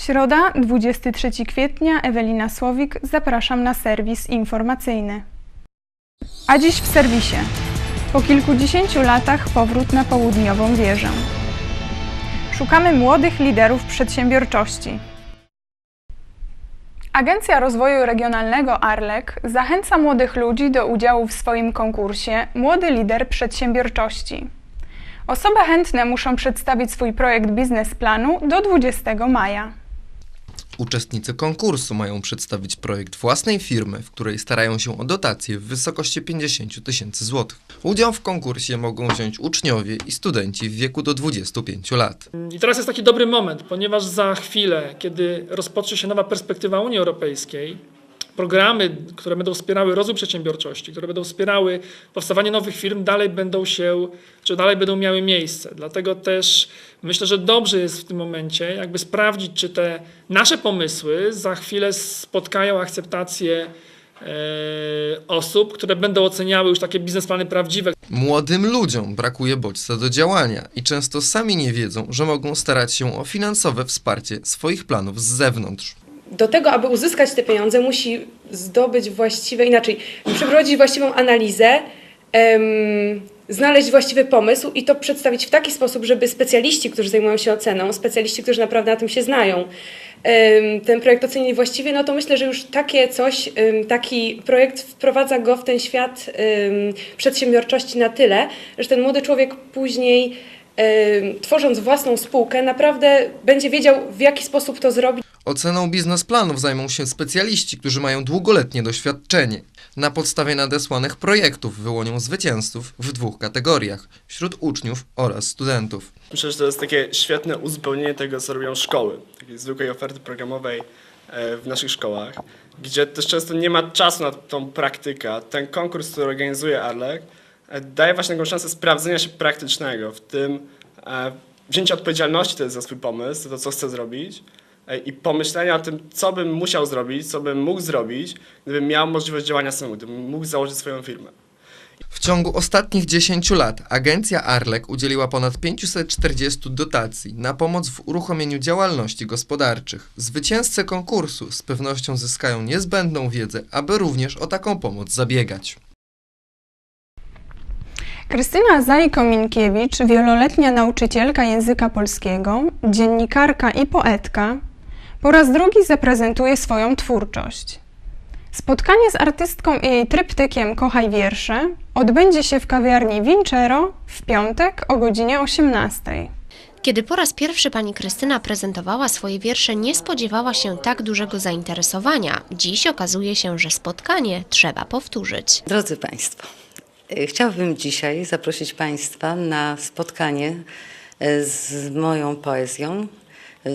Środa, 23 kwietnia, Ewelina Słowik, zapraszam na serwis informacyjny. A dziś w serwisie. Po kilkudziesięciu latach powrót na południową wieżę. Szukamy młodych liderów przedsiębiorczości. Agencja Rozwoju Regionalnego Arlek zachęca młodych ludzi do udziału w swoim konkursie Młody Lider Przedsiębiorczości. Osoby chętne muszą przedstawić swój projekt biznesplanu do 20 maja. Uczestnicy konkursu mają przedstawić projekt własnej firmy, w której starają się o dotację w wysokości 50 tysięcy złotych. Udział w konkursie mogą wziąć uczniowie i studenci w wieku do 25 lat. I teraz jest taki dobry moment, ponieważ za chwilę, kiedy rozpocznie się nowa perspektywa Unii Europejskiej, programy, które będą wspierały rozwój przedsiębiorczości, które będą wspierały powstawanie nowych firm, dalej będą się, czy dalej będą miały miejsce. Dlatego też myślę, że dobrze jest w tym momencie jakby sprawdzić, czy te nasze pomysły za chwilę spotkają akceptację e, osób, które będą oceniały już takie biznesplany prawdziwe, Młodym ludziom brakuje bodźca do działania i często sami nie wiedzą, że mogą starać się o finansowe wsparcie swoich planów z zewnątrz. Do tego, aby uzyskać te pieniądze, musi zdobyć właściwe, inaczej, przeprowadzić właściwą analizę, em, znaleźć właściwy pomysł i to przedstawić w taki sposób, żeby specjaliści, którzy zajmują się oceną, specjaliści, którzy naprawdę na tym się znają, em, ten projekt ocenili właściwie, no to myślę, że już takie coś, em, taki projekt wprowadza go w ten świat em, przedsiębiorczości na tyle, że ten młody człowiek później, em, tworząc własną spółkę, naprawdę będzie wiedział, w jaki sposób to zrobić. Oceną biznesplanów zajmą się specjaliści, którzy mają długoletnie doświadczenie. Na podstawie nadesłanych projektów wyłonią zwycięzców w dwóch kategoriach wśród uczniów oraz studentów. Myślę, że to jest takie świetne uzupełnienie tego, co robią szkoły, takiej zwykłej oferty programowej e, w naszych szkołach, gdzie też często nie ma czasu na tą praktykę. Ten konkurs, który organizuje Arlek, e, daje właśnie taką szansę sprawdzenia się praktycznego, w tym e, wzięcia odpowiedzialności za swój pomysł, za to, co chcę zrobić i pomyślenia o tym, co bym musiał zrobić, co bym mógł zrobić, gdybym miał możliwość działania samemu, gdybym mógł założyć swoją firmę. W ciągu ostatnich 10 lat agencja Arlek udzieliła ponad 540 dotacji na pomoc w uruchomieniu działalności gospodarczych. Zwycięzcy konkursu z pewnością zyskają niezbędną wiedzę, aby również o taką pomoc zabiegać. Krystyna Zajko-Minkiewicz, wieloletnia nauczycielka języka polskiego, dziennikarka i poetka, po raz drugi zaprezentuje swoją twórczość. Spotkanie z artystką i jej tryptykiem Kochaj wiersze odbędzie się w kawiarni Vincero w piątek o godzinie 18. Kiedy po raz pierwszy pani Krystyna prezentowała swoje wiersze, nie spodziewała się tak dużego zainteresowania. Dziś okazuje się, że spotkanie trzeba powtórzyć. Drodzy Państwo, y, chciałabym dzisiaj zaprosić Państwa na spotkanie y, z moją poezją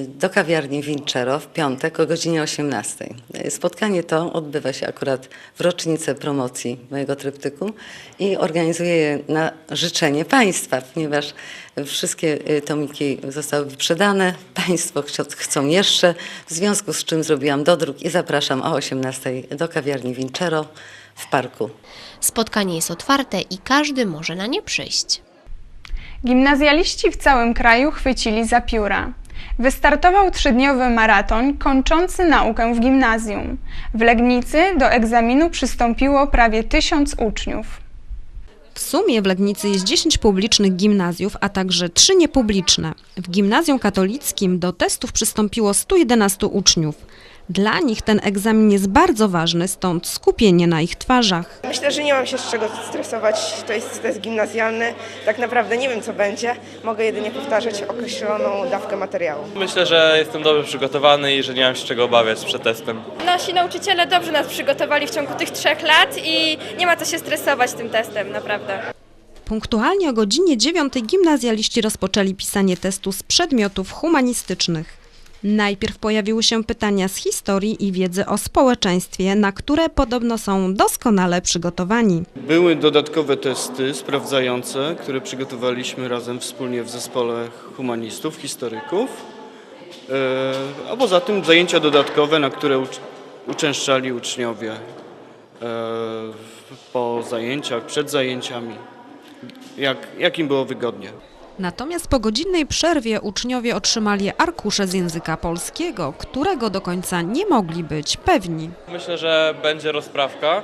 do kawiarni Vincero w piątek o godzinie 18. Y, Spotkanie to odbywa się akurat w rocznicę promocji mojego tryptyku i organizuję je na życzenie Państwa, ponieważ wszystkie y, tomiki zostały wyprzedane. Państwo chcą jeszcze, w związku z czym zrobiłam dodruk i zapraszam o 18 do kawiarni Vincero w parku. Spotkanie jest otwarte i każdy może na nie przyjść. Gimnazjaliści w całym kraju chwycili za pióra. Wystartował trzydniowy maraton kończący naukę w gimnazjum. W Legnicy do egzaminu przystąpiło prawie tysiąc uczniów. W sumie w Legnicy jest 10 publicznych gimnazjów, a także 3 niepubliczne. W gimnazjum katolickim do testów przystąpiło 111 uczniów. Dla nich ten egzamin jest bardzo ważny, stąd skupienie na ich twarzach. Myślę, że nie mam się z czego stresować. To jest test gimnazjalny. Tak naprawdę nie wiem, co będzie. Mogę jedynie powtarzać określoną dawkę materiału. Myślę, że jestem dobrze przygotowany i że nie mam się czego obawiać przed testem. Nasi nauczyciele dobrze nas przygotowali w ciągu tych trzech lat i nie ma co się stresować tym testem, naprawdę. Punktualnie o godzinie 9 gimnazjaliści rozpoczęli pisanie testu z przedmiotów humanistycznych. Najpierw pojawiły się pytania z historii i wiedzy o społeczeństwie, na które podobno są doskonale przygotowani. Były dodatkowe testy sprawdzające, które przygotowaliśmy razem wspólnie w zespole humanistów, historyków. E, A poza tym zajęcia dodatkowe, na które ucz- uczęszczali uczniowie e, po zajęciach, przed zajęciami, jak, jak im było wygodnie. Natomiast po godzinnej przerwie uczniowie otrzymali arkusze z języka polskiego, którego do końca nie mogli być pewni. Myślę, że będzie rozprawka.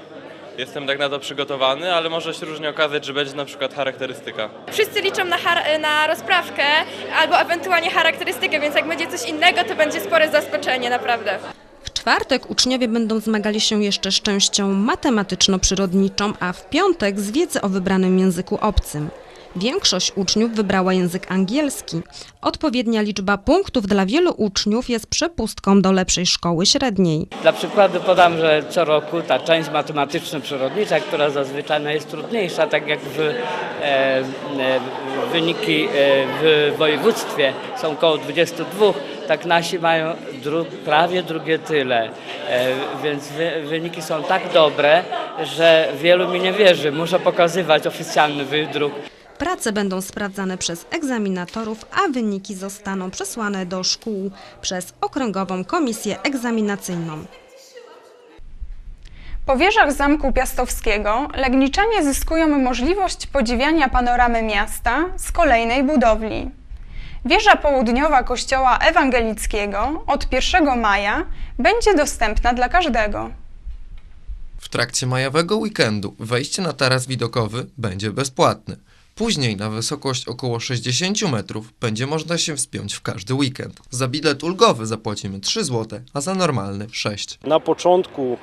Jestem tak na to przygotowany, ale może się różnie okazać, że będzie na przykład charakterystyka. Wszyscy liczą na, na rozprawkę albo ewentualnie charakterystykę, więc jak będzie coś innego, to będzie spore zaskoczenie, naprawdę. W czwartek uczniowie będą zmagali się jeszcze z częścią matematyczno-przyrodniczą, a w piątek z wiedzy o wybranym języku obcym. Większość uczniów wybrała język angielski. Odpowiednia liczba punktów dla wielu uczniów jest przepustką do lepszej szkoły średniej. Dla przykładu podam, że co roku ta część matematyczno-przyrodnicza, która zazwyczaj jest trudniejsza, tak jak w, e, e, wyniki e, w województwie są około 22, tak nasi mają dru, prawie drugie tyle. E, więc wy, wyniki są tak dobre, że wielu mi nie wierzy. Muszę pokazywać oficjalny wydruk. Prace będą sprawdzane przez egzaminatorów, a wyniki zostaną przesłane do szkół przez Okręgową Komisję Egzaminacyjną. Po wieżach Zamku Piastowskiego Legniczanie zyskują możliwość podziwiania panoramy miasta z kolejnej budowli. Wieża południowa Kościoła Ewangelickiego od 1 maja będzie dostępna dla każdego. W trakcie majowego weekendu wejście na taras widokowy będzie bezpłatne. Później na wysokość około 60 metrów będzie można się wspiąć w każdy weekend. Za bilet ulgowy zapłacimy 3 zł, a za normalny 6. Na początku yy,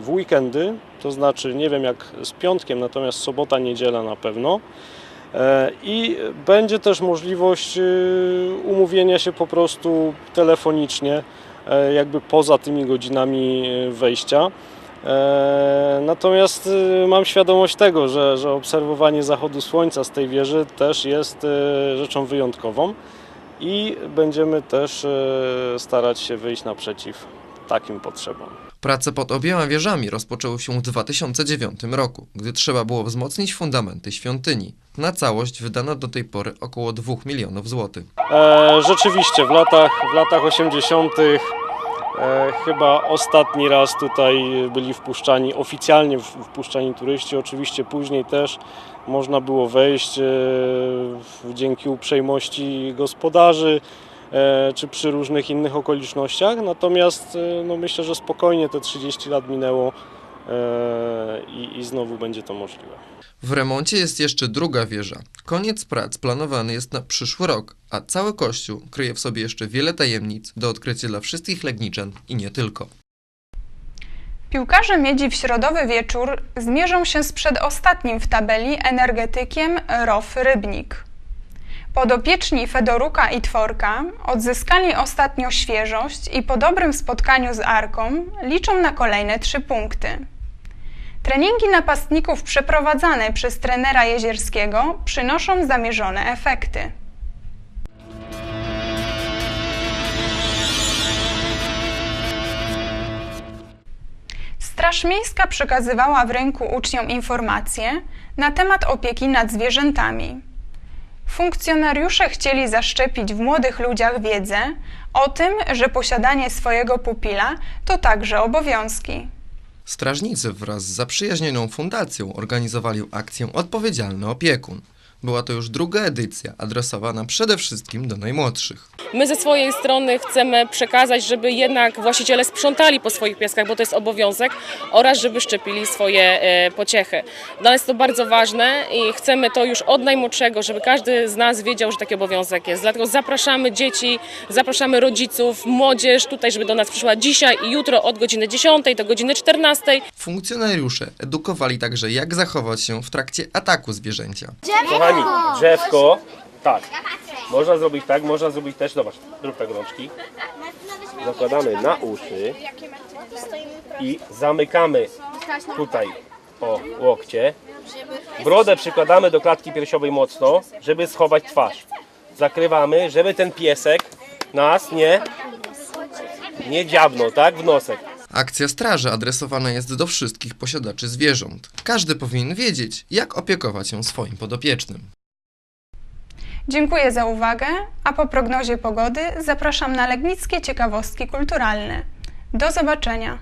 w weekendy, to znaczy nie wiem jak z piątkiem, natomiast sobota, niedziela na pewno. E, I będzie też możliwość yy, umówienia się po prostu telefonicznie, jakby poza tymi godzinami wejścia. E, Natomiast y, mam świadomość tego, że, że obserwowanie zachodu słońca z tej wieży też jest e, rzeczą wyjątkową i będziemy też e, starać się wyjść naprzeciw takim potrzebom. Prace pod obiema wieżami rozpoczęły się w 2009 roku, gdy trzeba było wzmocnić fundamenty świątyni. Na całość wydano do tej pory około 2 milionów złotych. E, rzeczywiście w latach, w latach 80. E, chyba ostatni raz tutaj byli wpuszczani, oficjalnie wpuszczani turyści, oczywiście później też można było wejść e, dzięki uprzejmości gospodarzy e, czy przy różnych innych okolicznościach, natomiast no myślę, że spokojnie te 30 lat minęło i, i znowu będzie to możliwe. W remoncie jest jeszcze druga wieża. Koniec prac planowany jest na przyszły rok, a cały kościół kryje w sobie jeszcze wiele tajemnic do odkrycia dla wszystkich Legniczan i nie tylko. Piłkarze Miedzi w środowy wieczór zmierzą się z przedostatnim w tabeli energetykiem ROF Rybnik. Podopieczni Fedoruka i Tworka odzyskali ostatnio świeżość i po dobrym spotkaniu z Arką liczą na kolejne trzy punkty. Treningi napastników przeprowadzane przez trenera Jezierskiego przynoszą zamierzone efekty. Straż Miejska przekazywała w rynku uczniom informacje na temat opieki nad zwierzętami. Funkcjonariusze chcieli zaszczepić w młodych ludziach wiedzę o tym, że posiadanie swojego pupila to także obowiązki. Strażnicy wraz z zaprzyjaźnioną fundacją organizowali akcję Odpowiedzialny opiekun. Była to już druga edycja, adresowana przede wszystkim do najmłodszych. My ze swojej strony chcemy przekazać, żeby jednak właściciele sprzątali po swoich pieskach, bo to jest obowiązek, oraz żeby szczepili swoje e, pociechy. Dla nas jest to bardzo ważne i chcemy to już od najmłodszego, żeby każdy z nas wiedział, że taki obowiązek jest. Dlatego zapraszamy dzieci, zapraszamy rodziców, młodzież tutaj, żeby do nas przyszła dzisiaj i jutro od godziny 10 do godziny 14. Funkcjonariusze edukowali także, jak zachować się w trakcie ataku zwierzęcia. Kochani, drzewko. Tak. Można zrobić tak, można zrobić też, zobacz, zrób tak rączki. Zakładamy na uszy i zamykamy tutaj o łokcie. Brodę przykładamy do klatki piersiowej mocno, żeby schować twarz. Zakrywamy, żeby ten piesek nas nie, nie dziabnął, tak, w nosek. Akcja straży adresowana jest do wszystkich posiadaczy zwierząt. Każdy powinien wiedzieć, jak opiekować się swoim podopiecznym. Dziękuję za uwagę, a po prognozie pogody zapraszam na legnickie ciekawostki kulturalne. Do zobaczenia!